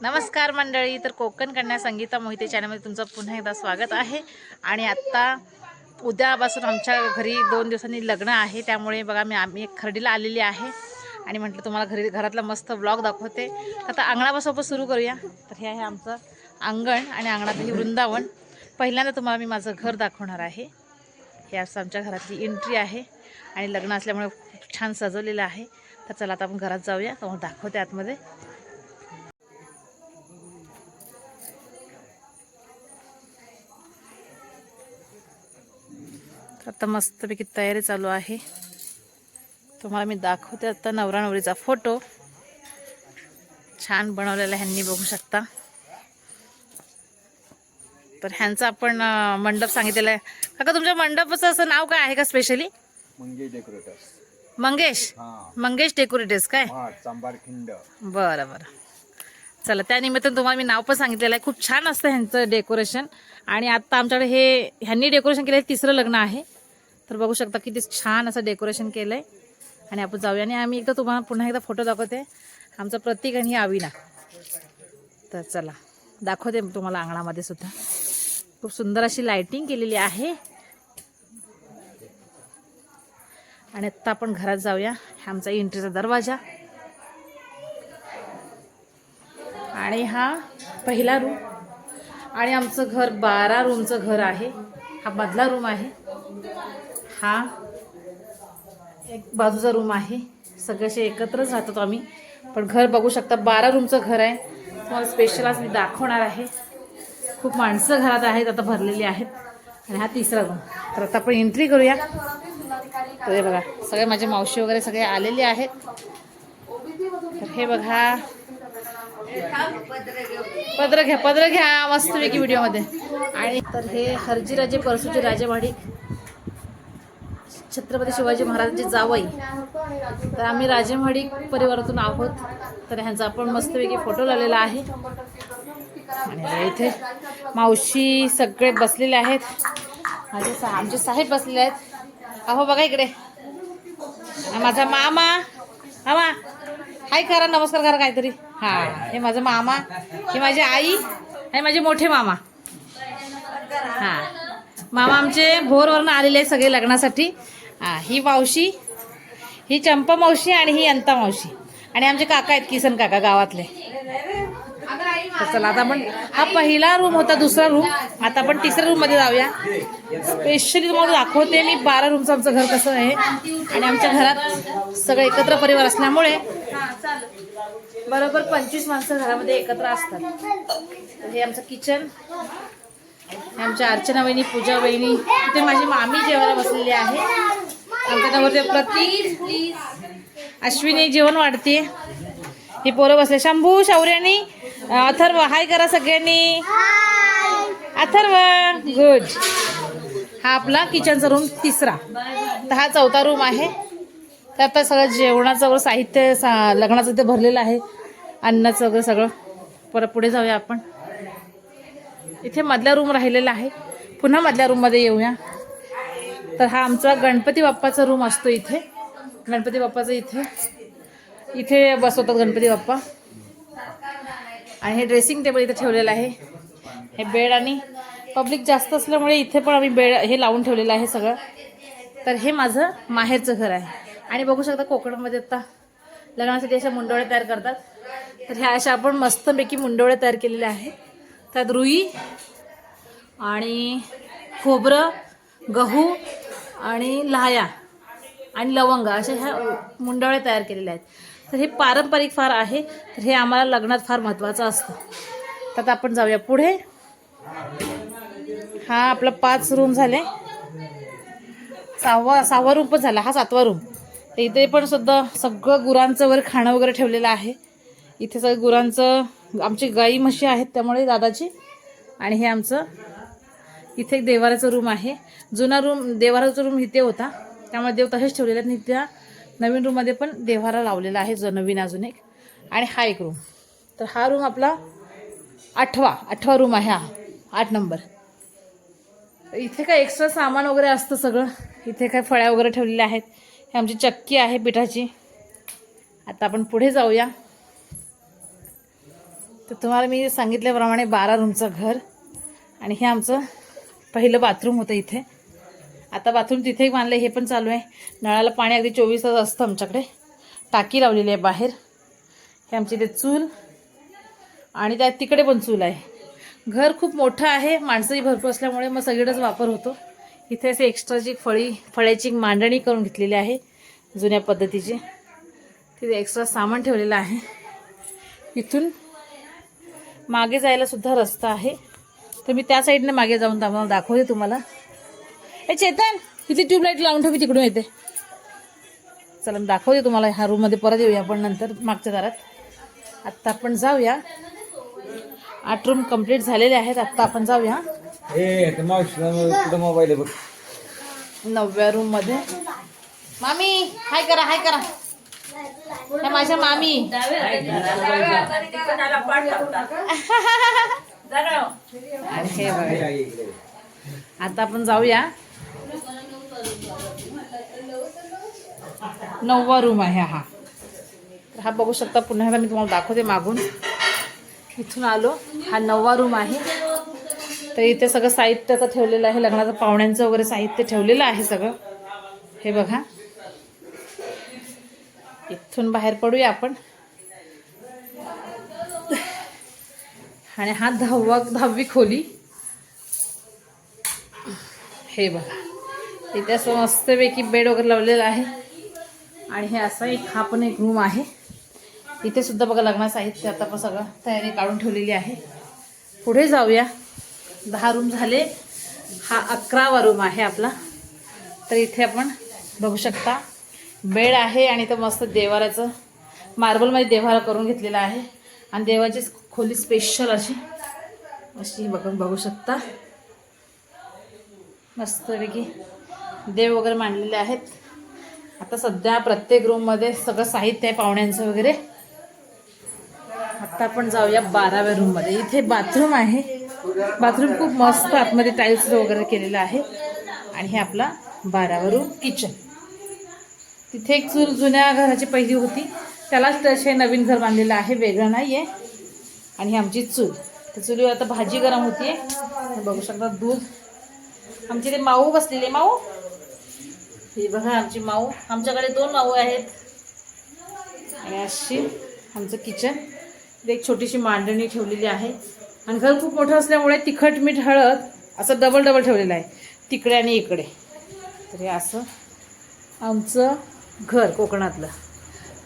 नमस्कार मंडळी तर कोकण कन्या संगीता मोहिते चॅनलमध्ये तुमचं पुन्हा एकदा स्वागत आहे. आणि आत्ता उद्यापासून आमच्या घरी दोन दिवसांनी लग्न आहे त्यामुळे बघा मी आम्ही एक खर्डीला आलेली आहे. आणि म्हटलं तुम्हाला घरी घरातला मस्त ब्लॉग दाखवते. तर आता अंगणापासून सुरू करूया. तर हे आहे आमचं अंगण आणि अंगणातही वृंदावन. पहिल्यांदा तुम्हाला मी माझं घर दाखवणार आहे. हे असं आमच्या घरातली एंट्री आहे. आणि लग्न असल्यामुळे खूप छान सजवलेलं आहे. तर चला आता आपण घरात जाऊया. तुम्हाला दाखवते आतमध्ये. आता मस्तपैकी तयारी चालू आहे. तुम्हाला मी दाखवते आता नवरा नवरीचा फोटो. छान बनवलेला ह्यांनी बघू शकता. तर ह्यांचा आपण मंडप सांगितलेला आहे. काका तुमच्या मंडपाचं असं नाव काय आहे का स्पेशली मंगे डेकोरेटर्स. मंगेश? मंगेश डेकोरेटर्स काय? खिंड. बरं बरं. चला त्या निमित्तानं तुम्हाला मी नाव पण सांगितलेलं आहे. खूप छान असतं ह्यांचं डेकोरेशन. आणि आत्ता आमच्याकडे हे ह्यांनी डेकोरेशन केलं आहे तिसरं लग्न आहे. तर बघू शकता किती छान असं डेकोरेशन केलं आहे आणि आपण जाऊया. आणि आम्ही एकदा तुम्हाला पुन्हा एकदा फोटो दाखवते. आमचं प्रतीक आणि ही आविना तर चला दाखवते तुम्हाला अंगणामध्ये सुद्धा. खूप सुंदर अशी लायटिंग केलेली आहे. आणि आत्ता आपण घरात जाऊया. आमचा एंट्रीचा दरवाजा. आणि हा पहिला रूम आणि आमचं घर बारा रूमचं घर आहे. हा मधला रूम आहे. हा एक बाजूचा रूम आहे. सगळे असे एकत्रच राहतो आम्ही. पण घर बघू शकता बारा रूमचं घर आहे. तुम्हाला स्पेशल आज मी दाखवणार आहे. खूप माणसं घरात आहेत आता भरलेली आहेत. आणि हा तिसरा रूम तर आता आपण एंट्री करूया. तर हे बघा सगळे माझे मावशी वगैरे सगळे आलेले आहेत. तर हे बघा. पत्र घ्या पत्र घ्या मस्तपैकी व्हिडिओमध्ये आणि तर हे हरजीराजे परसूचे राजेवाडी. छत्रपती शिवाजी महाराजांची जावई. तर आम्ही राजेवाडी परिवारातून आहोत. तर ह्यांचा आपण मस्तपैकी फोटो लावलेला आहे. आणि इथे मावशी सगळे बसलेले आहेत. माझे सा आमचे साहेब बसलेले आहेत. अहो बघा इकडे. माझा मामा. मामा. हाय करा नमस्कार करा काहीतरी. हां हे माझा मामा. हे माझी आई. आणि माझे मोठे मामा. हां. मामा आमचे भोरवरनं आलेले आहे सगळे लग्नासाठी. हां ही मावशी ही चंपा मावशी आणि ही अंता मावशी. आणि आमचे काका आहेत किसन काका गावातले. तर चला आता आपण हा पहिला रूम होता दुसरा रूम आता आपण तिसऱ्या रूममध्ये जाऊया. स्पेशली तुम्हाला दाखवते मी बारा रूमचं आमचं घर कसं आहे. आणि आमच्या घरात सगळं एकत्र परिवार असल्यामुळे बरोबर पंचवीस माणसं घरामध्ये एकत्र असतात. हे आमचं किचन आमच्या अर्चना वहिनी पूजा वहिनी. तिथे माझी मामी जेवायला बसलेली आहे. आमच्या प्रतीक. अश्विनी जेवण वाढते. ही पोरं बसले. शंभू शौर्यानी अथर्व. हाय करा सगळ्यांनी. अथर्व. गुड हा आपला किचनचा रूम तिसरा. तर हा चौथा रूम आहे. तर आता सगळं जेवणाचं वगैरे साहित्य सा लग्नाचं इथे भरलेलं आहे. अन्नाचं वगैरे सगळं. परत पुढे जाऊया आपण. इथे मधला रूम राहिलेला आहे. पुन्हा मधल्या रूममध्ये येऊया. तर हा आमचा गणपती बाप्पाचा रूम असतो इथे. गणपती बाप्पाचं इथे. इथे बसवतात गणपती बाप्पा. आणि हे ड्रेसिंग टेबल इथे ठेवलेलं आहे. हे बेड आणि पब्लिक जास्त असल्यामुळे इथे पण आम्ही बेड हे लावून ठेवलेलं आहे सगळं. तर हे माझं माहेरचं घर आहे. आणि बघू शकता कोकणामध्ये आता लग्नासाठी अशा मुंडवळ्या तयार करतात. तर ह्या अशा आपण मस्तपैकी मुंडवळ्या तयार केलेल्या आहेत. त्यात रुई आणि खोबरं गहू आणि लाया आणि लवंग अशा ह्या मुंडवळ्या तयार केलेल्या आहेत. तर हे पारंपरिक फार आहे. तर हे आम्हाला लग्नात फार महत्त्वाचं असतं. तर आता आपण जाऊया पुढे. हा आपला पाच रूम झाले. सहावा सहावा रूम पण झाला. हा सातवा रूम तर इथे पण सुद्धा सगळं गुरांचं वगैरे खाणं वगैरे ठेवलेलं आहे. इथे सगळं गुरांचं आमची गाई म्हशी आहेत त्यामुळे दादाची आणि हे आमचं इथे एक देवाराचं रूम आहे. जुना रूम देवाराचा रूम इथे होता. त्यामुळे देव तसेच ठेवलेले आहेत. आणि त्या नवीन रूममध्ये पण देवारा लावलेला आहे जो नवीन अजून एक. आणि हा एक रूम. तर हा रूम आपला आठवा आठवा रूम आहे हा. आठ नंबर. इथे काय एक्स्ट्रा सामान वगैरे असतं सगळं. इथे काय फळ्या वगैरे ठेवलेल्या आहेत. हे आमची चक्की आहे पिठाची. आता आपण पुढे जाऊया. तर तुम्हाला मी सांगितल्याप्रमाणे बारा रूमचं घर. आणि हे आमचं पहिलं बाथरूम होतं इथे. आता बाथरूम तिथे बांधलं हे पण चालू आहे. नळाला पाणी अगदी चोवीस तास असतं आमच्याकडे. टाकी लावलेली आहे बाहेर. हे आमची इथे चूल. आणि त्यात तिकडे पण चूल आहे. घर खूप मोठं आहे माणसंही भरपूर असल्यामुळे मग सगळीकडेच वापर होतो. इथे असे एक्स्ट्राची फळी फळ्याची मांडणी करून घेतलेली आहे जुन्या पद्धतीची. तिथे एक्स्ट्रा सामान ठेवलेलं आहे. इथून मागे जायला सुद्धा रस्ता आहे. तर मी त्या साईडने मागे जाऊन तुम्हाला दाखवते तुम्हाला ए चेतन किती ट्यूबलाईट लावून ठेवी तिकडून येते चला मी दाखवते तुम्हाला ह्या रूममध्ये परत येऊया आपण नंतर मागच्या दारात आत्ता आपण जाऊया आठ रूम कंप्लीट झालेले आहेत आत्ता आपण जाऊया मोबाईल आहे बघ नवव्या रूममध्ये मामी हाय करा हाय करा ह्या माझ्या मामी हे हो. आता आपण जाऊया. नववा रूम आहे हा. तर हा बघू शकता पुन्हा एकदा मी तुम्हाला दाखवते मागून. इथून आलो. हा नववा रूम आहे. तर इथे सगळं साहित्य आता ठेवलेलं आहे. लग्नाचं पाहुण्यांचं वगैरे साहित्य ठेवलेलं आहे सगळं. हे बघा. इथून बाहेर पडूया आपण. आणि हा दहावा दहावी खोली. हे बघा. इथे असं मस्तपैकी बेड वगैरे लावलेला आहे. आणि हे असा एक हा पण एक रूम आहे. इथे सुद्धा बघा लग्नाचं साहित्य आता पण सगळं तयारी काढून ठेवलेली आहे. पुढे जाऊया. दहा रूम झाले. हा अकरावा रूम आहे आपला. तर इथे आपण बघू शकता. बेड आहे आणि इथं मस्त देवाराचं मार्बलमध्ये देवारा करून घेतलेला आहे. आणि देवाची खोली स्पेशल अशी. अशी बघून बघू शकता. मस्तपैकी देव वगैरे मांडलेले आहेत. आता सध्या प्रत्येक रूममध्ये सगळं साहित्य आहे पाहुण्यांचं वगैरे. आता आपण जाऊया बाराव्या रूममध्ये इथे बाथरूम आहे. बाथरूम खूप मस्त आतमध्ये टाईल्स वगैरे केलेलं आहे. आणि हे आपला बारावा रूम किचन तिथे एक चूल जुन्या घराची पहिली होती. त्यालाच तसे नवीन घर बांधलेलं आहे वेगळं नाही आहे आणि आमची चूल. तर चुलीवर आता भाजी गरम होतीये. बघू शकता दूध. आमची ते माऊ बसलेले माऊ. ही बघा आमची माऊ. आमच्याकडे दोन माऊ आहेत. आणि अशी आमचं किचन. एक छोटीशी मांडणी ठेवलेली आहे. आणि घर खूप मोठं असल्यामुळे तिखट मीठ हळद असं डबल डबल ठेवलेलं आहे. तिकडे आणि इकडे. तर हे असं आमचं घर कोकणातलं.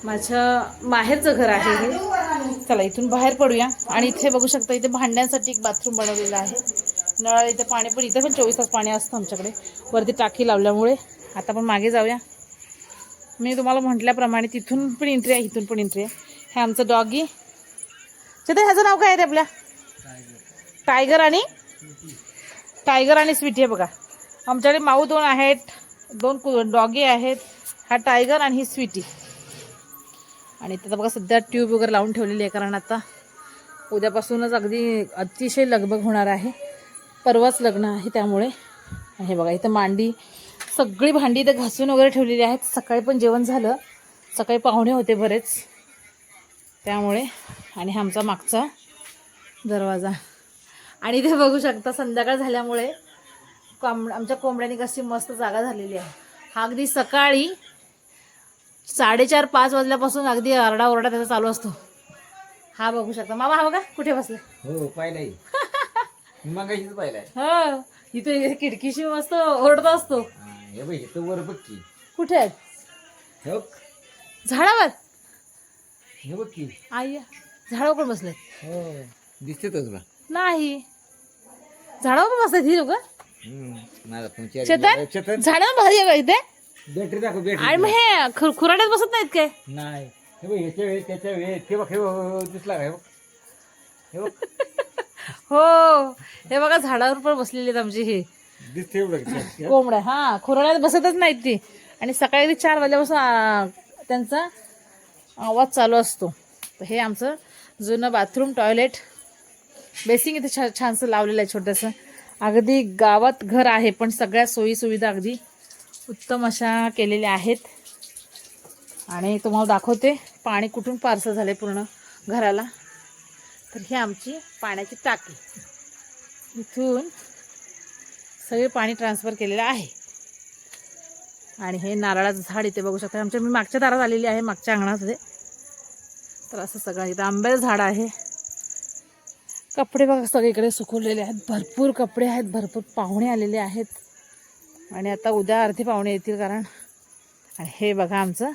माझ्या माहेरचं घर आहे हे. चला इथून बाहेर पडूया. आणि इथे बघू शकता इथे भांड्यांसाठी एक बाथरूम बनवलेलं आहे. नळाला इथे पाणी पण इथे पण चोवीस तास पाणी असतं आमच्याकडे. वरती टाकी लावल्यामुळे. आता पण मागे जाऊया. मी तुम्हाला म्हटल्याप्रमाणे तिथून पण एंट्री आहे इथून पण एंट्री आहे. हे आमचं डॉगी चेतन ह्याचं नाव काय आहे ते आपल्या? टायगर आणि? टायगर आणि स्वीटी आहे बघा. आमच्याकडे माऊ दोन आहेत दोन कु डॉगी आहेत. हा टायगर आणि ही स्वीटी आणि त्याचा बघा सध्या ट्यूब वगैरे लावून ठेवलेली आहे कारण आता उद्यापासूनच अगदी अतिशय लगबग होणार आहे. परवाच लग्न आहे त्यामुळे. हे बघा इथं मांडी सगळी भांडी इथं घासून वगैरे ठेवलेली आहेत. सकाळी पण जेवण झालं. सकाळी पाहुणे होते बरेच. त्यामुळे आणि हा आमचा मागचा दरवाजा. आणि इथे बघू शकता संध्याकाळ झाल्यामुळे कोंब आमच्या कोंबड्याने कशी मस्त जागा झालेली आहे. हा अगदी सकाळी साडेचार पाच वाजल्यापासून अगदी आरडाओरडा त्याचा चालू असतो. हा बघू शकता. मामा हा बघा कुठे बसले? हो पाहिलंय मग पाहिलाय हो इथे खिडकीशी मस्त ओरडत असतो. हे बघ इथं वर बघ की. कुठे आहेत? हे बघ. झाडावर? हे बघ की. आई झाडावर पण बसले हो दिसते तुला? नाही. झाडावर पण बसतात ही लोक. चेतन? झाडावर भारी आहे का इथे. बॅटरी दाखव आणि बॅटरी मग हे खु- खुराड्यात बसत नाहीत काय? नाही. हे बघ ह्याच्या वेळेस त्याच्या वेळेस. हे बघ हे बघ, दिसला का? हे बघ. हे बघ. हो. हे बघा झाडावर पण बसलेले आहेत आमची हे. दिसते एवढं कोंबड्या. हा खुराड्यात बसतच नाहीत ती. आणि सकाळी ते चार वाजल्यापासून आ, त्यांचा आवाज चालू असतो. तर हे आमचं जुनं बाथरूम टॉयलेट. बेसिंग इथे छा छानसं लावलेलं आहे छोटंसं. अगदी गावात घर आहे पण सगळ्या सोयी सुविधा अगदी उत्तम अशा केलेल्या आहेत. आणि तुम्हाला दाखवते पाणी कुठून पार्सल झालं पूर्ण घराला. तर ही आमची पाण्याची टाकी. इथून सगळे पाणी ट्रान्सफर केलेलं आहे. आणि हे नारळाचं झाड इथे बघू शकता. आमच्या मी मागच्या दारात आलेली आहे मागच्या अंगणामध्ये. तर असं सगळं इथं आंब्याचं झाड आहे. कपडे बघा सगळीकडे सुकवलेले आहेत. भरपूर कपडे आहेत भरपूर पाहुणे आलेले आहेत. आणि आता उद्या अर्धे पाहुणे येतील कारण आणि हे बघा आमचं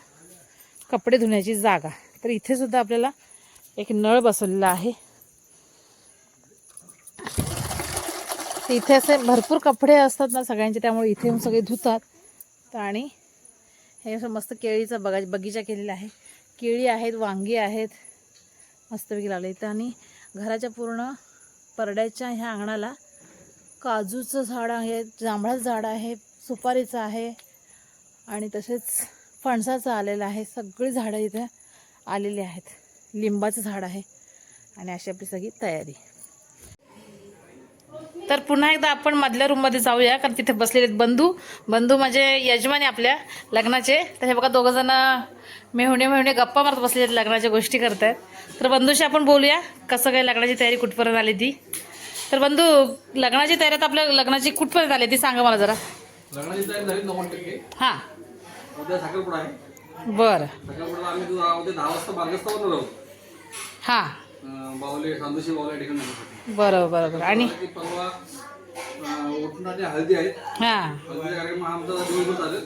कपडे धुण्याची जागा. तर इथे सुद्धा आपल्याला एक नळ बसवलेला आहे. तर इथे असे भरपूर कपडे असतात ना सगळ्यांचे त्यामुळे इथे येऊन सगळे धुतात. तर आणि हे असं मस्त केळीचा बगा बगीचा केलेला आहे. केळी आहेत वांगी आहेत. मस्तपैकी लावले. इथं आणि घराच्या पूर्ण परड्याच्या ह्या अंगणाला काजूचं झाड आहे जांभळाचं झाड आहे सुपारीचं आहे आणि तसेच फणसाचं आलेलं आहे. सगळी झाडं इथे आलेली आहेत. लिंबाचं झाड आहे आणि अशी आपली सगळी तयारी. तर पुन्हा एकदा आपण मधल्या रूममध्ये जाऊया कारण तिथे बसलेले आहेत बंधू. बंधू म्हणजे यजमानी आपल्या लग्नाचे. तर हे बघा दोघं जण मेहुणे मेहुणे गप्पा मारत बसलेले आहेत लग्नाच्या गोष्टी करतायत. तर बंधूशी आपण बोलूया कसं काय लग्नाची तयारी कुठपर्यंत आली ती. तर बंधू लग्नाची तयारी आता आपल्या लग्नाची कुठपर्यंत आली ती सांगा मला जरा. लग्नाची तयारी झाली नव्वद टक्के. हां. उद्या साखरपुडा आहे. बरं. साखरपुडा आम्ही उद्या दहा वाजता मार्गस्थावर राहू हां. अं, बावले साधूशी बावले ठिकाणी जाण्यासाठी. बरं बरं बरं आणि? परवा अं, हळदी आहे. हां. कार्यक्रम हा आमचा दिवसभर चालेल.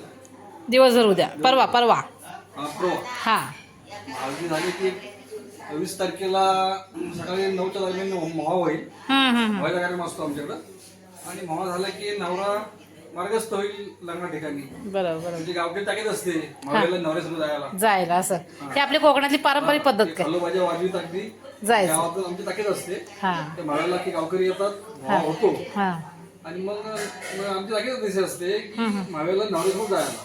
दिवसभर उद्या. परवा परवा. हा, परवा. हां. हळदी झाली की वीस तारखेला सकाळी नऊच्या दरम्यान महा होईल. हम्म, हम्म, हम्म. व्हायचा कार्यक्रम असतो आमच्याकडं. आणि महा झाला की नवरा मार्गस्थ होईल लग्ना ठिकाणी. बरं बरं म्हणजे गावठी टाकीत असते. मावळ्याला नवऱ्यासमोर जायला. जायला असं. हे. आपली कोकणातली पारंपरिक पद्धत काय? खालो भाज्या वाजवी टाकली जायचं. गावातून आमची टाकीत असते. हां. त्या मावळ्याला की गावकरी येतात. भाव होतो. हां. आणि मग मग आमची दिसे असते की मावेला नवऱ्यासमोर जायला.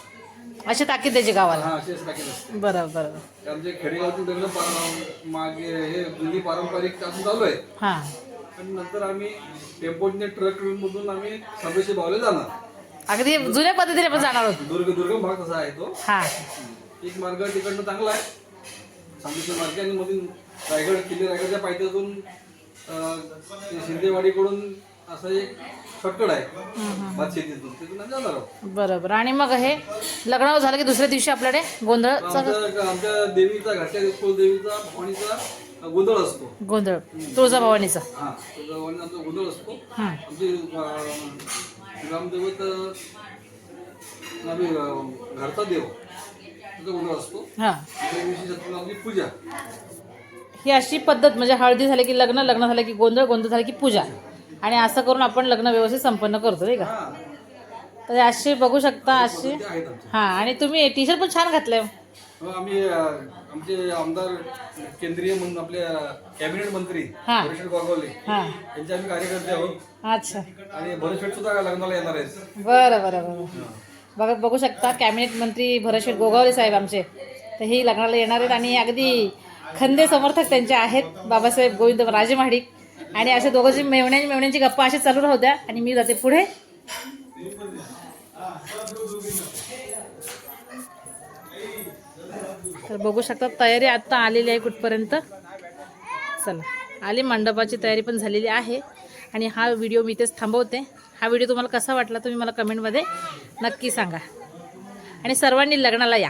अशी ताकीद द्यायची गावाला. हा अशी असते. बरं बरं ते आमचे खेडेगावातून लग्न मागे हे जुनी पारंपरिक अजून चालू आहे. हां. आणि नंतर आम्ही टेम्पोने ट्रक मधून आम्ही सदस्य बावले जाणार. अगदी जुन्या पद्धतीने आपण जाणार होतो दुर्ग दुर्गम भाग तसा आहे तो. हां. एक मार्ग तिकडनं चांगला आहे. सांगलीच्या मार्ग आणि मधून रायगड किल्ले रायगडच्या पायथ्यातून अं, शिंदेवाडीकडून असं एक शॉर्टकट आहे. भात शेतीतून तिथून जाणार आहोत. बरं बरं आणि मग हे लग्न झालं की दुसऱ्या दिवशी आपल्याकडे गोंधळचा आमच्या आमच्या देवीचा घरच्या कुलदेवीचा भवानीचा गोंधळ असतो. गोंधळ. तुळजाभवानीचा. हा आमचा गोंधळ असतो. हां. आमचे अं, ग्रामदैवत आम्ही घरचा देव. त्याचा गोंधळ असतो. हां. त्या दिवशी सत्तर आमची पूजा. ही अशी पद्धत म्हणजे हळदी झाली की लग्न लग्न झालं की गोंधळ गोंधळ झालं की पूजा. आणि असं करून आपण लग्न व्यवस्थित संपन्न करतो नाही का? हा. तर अशी बघू शकता अशी. आहेत हां आणि तुम्ही टी शर्ट पण छान घातलंय. हो, आम्ही अं, आमचे आमदार केंद्रीय म्हणून आपले कॅबिनेट मंत्री हा. भरतशेठ गोगावले. हां. यांचे आम्ही कार्यकर्ते आहोत. अच्छा. आणि भरतशेठ सुद्धा लग्नाला येणार आहेत. बरं बरं बरं. बघा बघू शकता कॅबिनेट मंत्री भरतशेठ गोगावले साहेब आमचे. तर हे लग्नाला येणार आहेत आणि अगदी खंदे समर्थक त्यांचे आहेत बाबासाहेब गोविंद राजे महाडिक आणि असे दोघं मेवण्या मेवण्यांची गप्पा असे चालू राहू द्या आणि मी जाते पुढे. तर बघू शकता तयारी आता आलेली आहे कुठपर्यंत. चला आली मंडपाची तयारी पण झालेली आहे. आणि हा व्हिडिओ मी इथेच थांबवते. हा व्हिडिओ तुम्हाला कसा वाटला तुम्ही मला कमेंटमध्ये नक्की सांगा. आणि सर्वांनी लग्नाला या.